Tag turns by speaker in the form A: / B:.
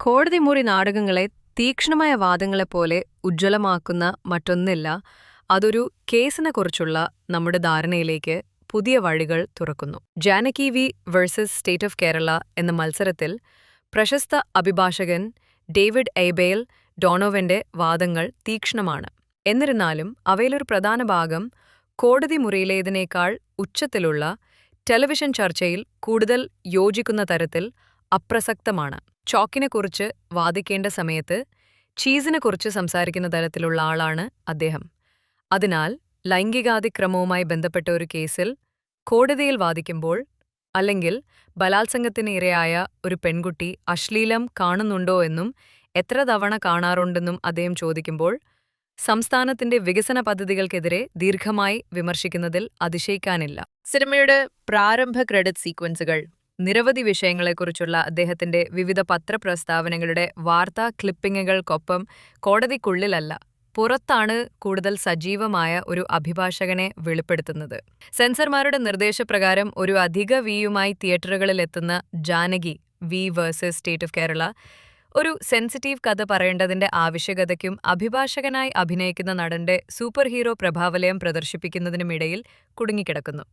A: കോടതി മുറി നാടകങ്ങളെ തീക്ഷ്ണമായ വാദങ്ങളെപ്പോലെ ഉജ്ജ്വലമാക്കുന്ന മറ്റൊന്നില്ല അതൊരു കേസിനെക്കുറിച്ചുള്ള നമ്മുടെ ധാരണയിലേക്ക് പുതിയ വഴികൾ തുറക്കുന്നു. Janaki V versus State of Kerala എന്ന മത്സരത്തിൽ പ്രശസ്ത അഭിഭാഷകൻ ഡേവിഡ് എബേൽ ഡോണോവന്റെ വാദങ്ങൾ തീക്ഷ്ണമാണ്. എന്നിരുന്നാലും അവയിലൊരു പ്രധാന ഭാഗം കോടതി മുറിയിലേതിനേക്കാൾ ഉച്ചത്തിലുള്ള ടെലിവിഷൻ ചർച്ചയിൽ കൂടുതൽ യോജിക്കുന്ന തരത്തിൽ അപ്രസക്തമാണ്. ചോക്കിനെക്കുറിച്ച് വാദിക്കേണ്ട സമയത്ത് ചീസിനെക്കുറിച്ച് സംസാരിക്കുന്ന തരത്തിലുള്ള ആളാണ് അദ്ദേഹം. അതിനാൽ ലൈംഗികാതിക്രമവുമായി ബന്ധപ്പെട്ട ഒരു കേസിൽ കോടതിയിൽ വാദിക്കുമ്പോൾ അല്ലെങ്കിൽ ബലാത്സംഗത്തിന് ഇരയായ ഒരു പെൺകുട്ടി അശ്ലീലം കാണുന്നുണ്ടോ എന്നും എത്ര തവണ കാണാറുണ്ടെന്നും അദ്ദേഹം ചോദിക്കുമ്പോൾ സംസ്ഥാനത്തിന്റെ വികസന പദ്ധതികൾക്കെതിരെ ദീർഘമായി വിമർശിക്കുന്നതിൽ അതിശയിക്കാനില്ല. സിനിമയുടെ പ്രാരംഭ ക്രെഡിറ്റ് സീക്വൻസുകൾ നിരവധി വിഷയങ്ങളെക്കുറിച്ചുള്ള അദ്ദേഹത്തിന്റെ വിവിധ പത്രപ്രസ്താവനകളുടെ വാർത്താ ക്ലിപ്പിങ്ങുകൾക്കൊപ്പം കോടതിക്കുള്ളിലല്ല പുറത്താണ് കൂടുതൽ സജീവമായ ഒരു അഭിഭാഷകനെ വെളിപ്പെടുത്തുന്നത്. സെൻസർമാരുടെ നിർദ്ദേശപ്രകാരം ഒരു അധിക വിയുമായി തിയേറ്ററുകളിലെത്തുന്ന Janaki V versus State of Kerala ഒരു സെൻസിറ്റീവ് കഥ പറയേണ്ടതിന്റെ ആവശ്യകതയ്ക്കും അഭിഭാഷകനായി അഭിനയിക്കുന്ന നടന്റെ സൂപ്പർ ഹീറോ പ്രഭാവലയം പ്രദർശിപ്പിക്കുന്നതിനുമിടയിൽ കുടുങ്ങിക്കിടക്കുന്നു.